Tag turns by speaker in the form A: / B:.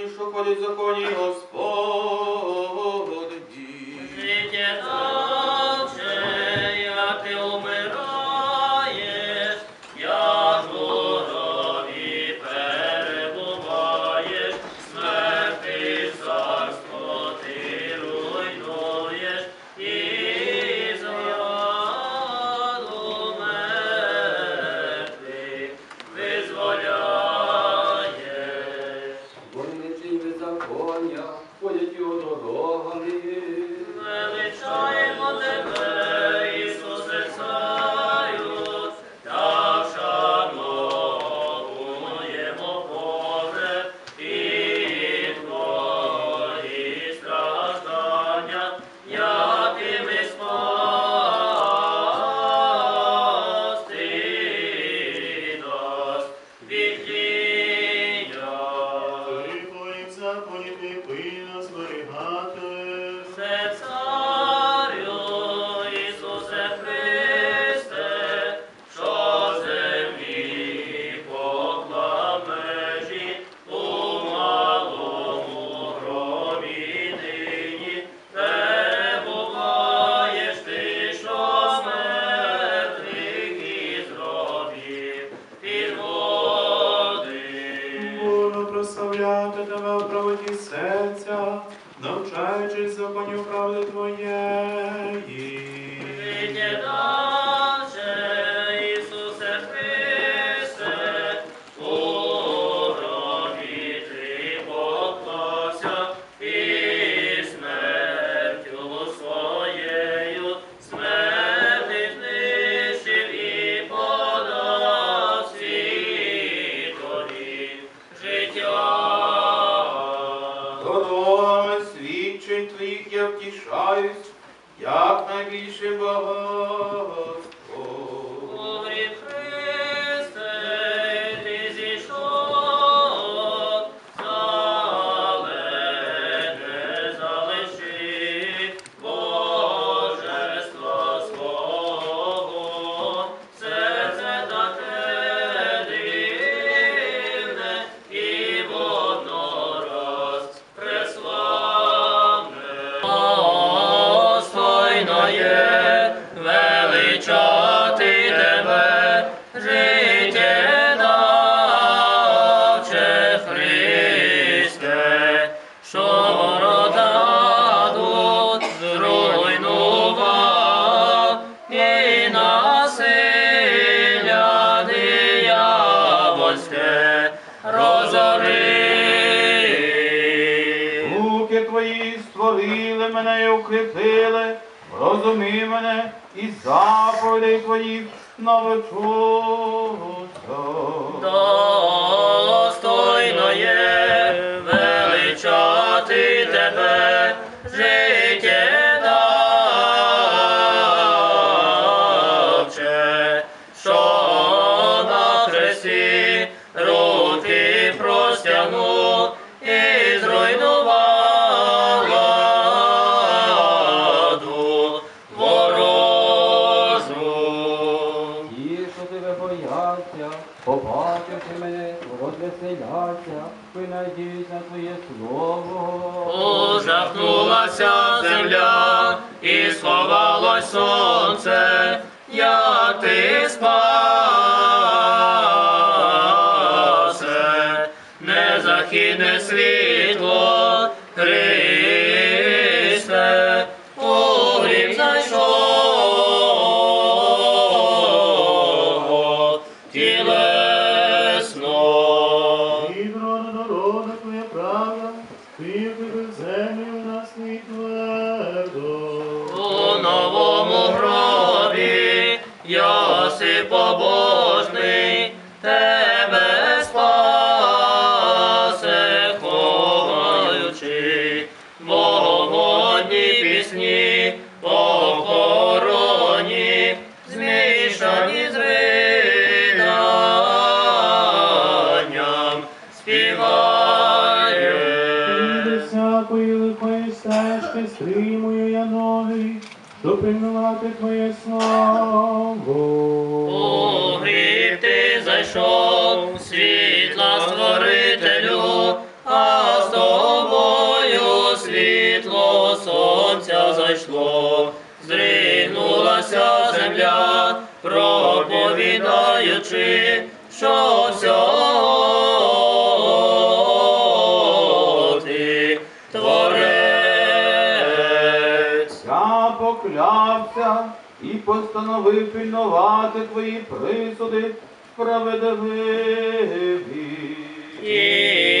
A: ті, що
B: ходять в законі
C: Господь. печали твоєї.
A: Вийде наше, Ісусе Христе, у робі ти поклався, і смертю своєю смерти знищив і подав світові життя.
B: Твоїх я втішаюсь, як найбільше багатство. мене і укріпили, розумій мене і заповідей твоїх навчуся.
A: Достойно є величати тебе. надіюсь на
D: твоє слово.
A: Ужахнулася земля і сховалось сонце, я ти спасе, не західне світ. побожний, тебе спасе, ховаючи, Богодні пісні, похороні, змішані з виданням,
C: співає. лихої стежки стримую я ноги, щоб приймувати Твоє слово.
A: Зайшов, світла створителю, а з тобою світло сонця зайшло, зригнулася земля, проповідаючи, що всього ти
B: поклявся і постановив пильнувати твої присуди प्रवदभेभि ये